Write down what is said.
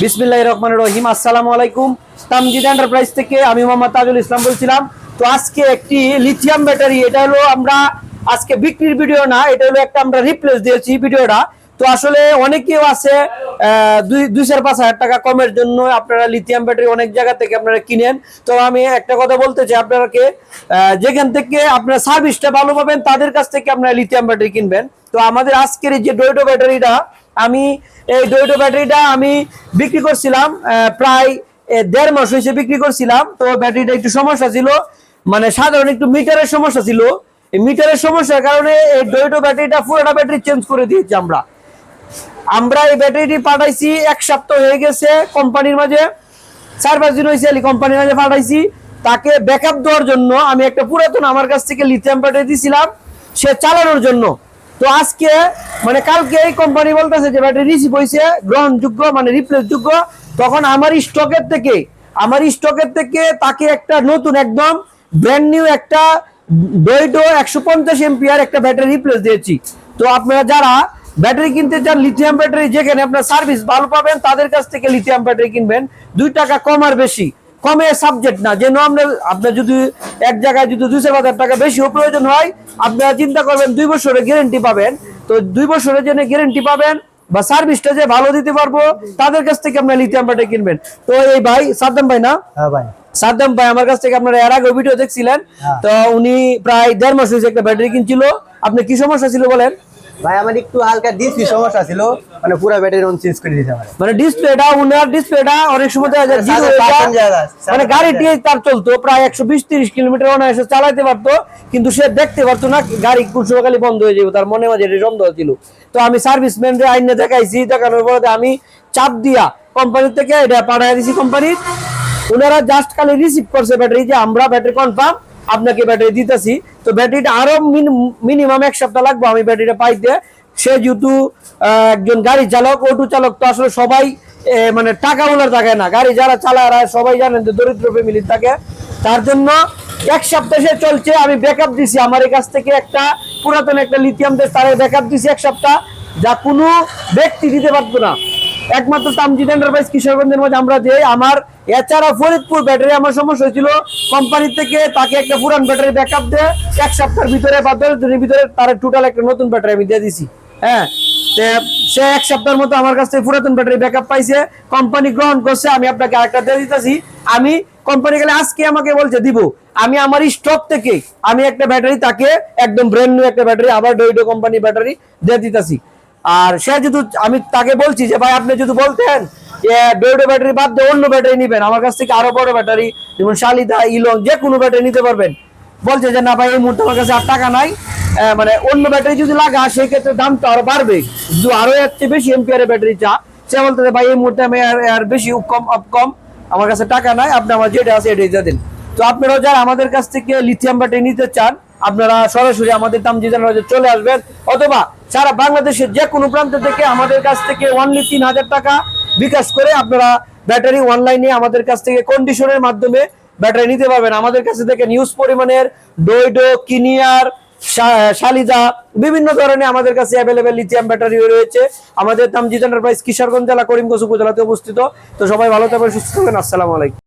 বিসমিল্লাহ রহমান রহিম। আসসালামু আলাইকুম। তামজিদ এন্টারপ্রাইজ থেকে আমি মোহাম্মদ তাজুল ইসলাম বলছিলাম। তো আজকে একটি লিথিয়াম ব্যাটারি এটা হলো আমরা আজকে বিক্রির ভিডিও না, এটা হলো একটা আমরা রিপ্লেস দিয়েছি ভিডিওটা তো আসলে অনেকেও আছে দুই দুই চার, পাঁচ হাজার টাকা কমের জন্য আপনারা লিথিয়াম ব্যাটারি অনেক জায়গা থেকে আপনারা কিনেন। তো আমি একটা কথা বলতে চাই আপনাকে যেখান থেকে আপনারা সার্ভিসটা ভালো পাবেন, তাদের কাছ থেকে আপনারা লিথিয়াম ব্যাটারি কিনবেন। তো আমাদের আজকের এই যে ডোয়েটো ব্যাটারিটা আমি এই ডোয়েটো ব্যাটারিটা আমি বিক্রি করছিলাম প্রায় দেড় মাস হয়েছে বিক্রি করছিলাম। তো ব্যাটারিটা একটু সমস্যা ছিল মানে সাধারণ একটু মিটারের সমস্যা ছিল। মিটারের সমস্যার কারণে এই ডোয়েটো ব্যাটারিটা পুরোটা ব্যাটারি চেঞ্জ করে দিয়েছি আমরা। আমরা এই ব্যাটারিটি পাঠাইছি, এক সপ্তাহ হয়ে গেছে কোম্পানির মাঝে। চার পাঁচ দিন হয়েছে কোম্পানির মাঝে পাঠাইছি। তাকে ব্যাকআপ দেওয়ার জন্য আমি একটা পুরাতন আমার কাছ থেকে লিথিয়াম ব্যাটারি দিয়েছিলাম সে চালানোর জন্য। তো আজকে মানে কালকে এই কোম্পানি বলতেছে যে ব্যাটারি রিসিভ হয়েছে গ্রহণযোগ্য মানে রিপ্লেস যোগ্য তখন আমার স্টকের থেকে, আমার স্টকের থেকে তাকে একটা নতুন, একদম ব্র্যান্ড নিউ একটা ডোইডো একশো পঞ্চাশ এমপিআর একটা ব্যাটারি রিপ্লেস দিয়েছি। তো আপনারা যারা ব্যাটারি কিনতে চান লিথিয়াম ব্যাটারি যেখানে আপনার সার্ভিস ভালো পাবেন, তাদের কাছ থেকে লিথিয়াম ব্যাটারি কিনবেন। দুই টাকা কম আর বেশি। কমে সাবজেক্ট না। যেন আপনার আপনার যদি এক জায়গায় যদি দুশো হাজার টাকা বেশিও প্রয়োজন হয় আপনারা চিন্তা করবেন দুই বছরের গ্যারেন্টি পাবেন। তো দুই বছরের জন্য গ্যারেন্টি পাবেন বা সার্ভিসটা যে ভালো দিতে পারব তাদের কাছ থেকে আপনার লিথিয়াম ব্যাটারি কিনবেন। তো এই ভাই সাদ্দাম ভাই না? হ্যাঁ ভাই। সাদ্দাম ভাই আমার কাছ থেকে আপনারা এর আগে ভিডিও দেখছিলেন। হ্যাঁ। তো উনি প্রায় দেড় মাস হয়েছে একটা ব্যাটারি কিনছিল। আপনি কি সমস্যা ছিল বলেন? ভাই আমার একটু হালকা ডিসপ্লে সমস্যা ছিল মানে পুরো ব্যাটারি অন চেঞ্জ করে দিতে আমার মানে ডিসপ্লেটা উনার ডিসপ্লেটা অনেক সময় দেখা যায় হয়ে জায়গা, মানে গাড়িটি তার চলতো প্রায় একশো বিশ তিরিশ কিলোমিটার অনায়াসে চালাতে পারতো কিন্তু সে দেখতে পারতো না গাড়ি খালি বন্ধ হয়ে যাবে তার মনে মাঝে এটা সন্দেহ ছিল। তো আমি সার্ভিসম্যান আইনে দেখাইছি দেখানোর পরে আমি চাপ দিয়া কোম্পানি থেকে এটা পাঠাই দিছি কোম্পানির ওনারা জাস্ট খালি রিসিভ করছে ব্যাটারি যে আমরা ব্যাটারি কনফার্ম আপনাকে ব্যাটারি দিতেছি। তো ব্যাটারিটা আরও মিনিমাম এক সপ্তাহ লাগবে আমি ব্যাটারিটা পাইতে সে যেহেতু একজন গাড়ি চালক, অটো চালক, তো আসলে সবাই মানে টাকা ওনার থাকে না। গাড়ি যারা চালায় সবাই জানেন যে দরিদ্র ফ্যামিলির থাকে। তার জন্য এক সপ্তাহ সে চলছে, আমি ব্যাকআপ দিছি। আমার এই কাছ থেকে একটা পুরাতন একটা লিথিয়াম দেশ তার ব্যাকআপ দিছি এক সপ্তাহ, যা কোনো ব্যক্তি দিতে পারতো না। একমাত্র তামজিদ এন্টারপ্রাইজ কিশোরগঞ্জের মধ্যে আমরা যে, আমার এছাড়া ফরিদপুর ব্যাটারি আমার সমস্যা হয়েছিল। কোম্পানি থেকে তাকে একটা পুরান ব্যাটারি ব্যাকআপ দেয় এক সপ্তাহের ভিতরে বা দশ দিনের ভিতরে তার টোটাল একটা নতুন ব্যাটারি আমি দিয়ে দিছি। হ্যাঁ? সে এক সপ্তাহের মতো আমার কাছ থেকে পুরাতন ব্যাটারি ব্যাকআপ পাইছে। কোম্পানি গ্রহণ করছে, আমি আপনাকে আরেকটা দিয়ে দিতেছি। আমি কোম্পানি গেলে আজকে আমাকে বলছে, দিব, আমি আমার স্টক থেকে আমি একটা ব্যাটারি তাকে একদম ব্র্যান্ড নিউ একটা ব্যাটারি, আবার ডোইডো কোম্পানি ব্যাটারি দিয়ে দিতেছি। আর সে যদি আমি তাকে বলছি যে, ভাই, আপনি যদি বলতেন ডোইডো ব্যাটারি বাদ দিয়ে অন্য ব্যাটারি নিবেন। আমার কাছ থেকে আরও বড় ব্যাটারি, যেমন শালিদা ইলং যে কোনো ব্যাটারি নিতে পারবেন। বলছে যে, না ভাই, এই মুহূর্তে আমার কাছে আর টাকা নাই। মানে অন্য ব্যাটারি যদি লাগা সেই ক্ষেত্রে দামটা আরও বাড়বে। যদি আরও চেয়ে বেশি এমপিআর ব্যাটারি চা। সে বলতে ভাই, এই মুহূর্তে আমি আর বেশি কম কম। আমার কাছে টাকা নাই, আপনি আমার যেটা আছে এটাই দিন। তো আপনারা যারা আমাদের কাছ থেকে লিথিয়াম ব্যাটারি নিতে চান, আপনারা সরাসরি আমাদের দাম জিজান চলে আসবেন। অথবা সারা বাংলাদেশের যে কোনো প্রান্ত থেকে আমাদের কাছ থেকে অনলি তিন হাজার টাকা বিকাশ করে আপনারা ব্যাটারি অনলাইনে আমাদের কাছ থেকে কন্ডিশনের মাধ্যমে ব্যাটারি নিতে পারবেন। আমাদের কাছে থেকে নিউজ পরিমাণের ডোইডো কিনিয়ার শালিজা বিভিন্ন ধরনের আমাদের কাছে অ্যাভেলেবেল লিথিয়াম ব্যাটারি রয়েছে। আমাদের নাম জিজান প্রাইস কিশোরগঞ্জ জেলা, করিমগঞ্জ উপজেলাতে অবস্থিত। তো সবাই ভালো থাকবেন, সুস্থ থাকবেন। আসসালামু আলাইকুম।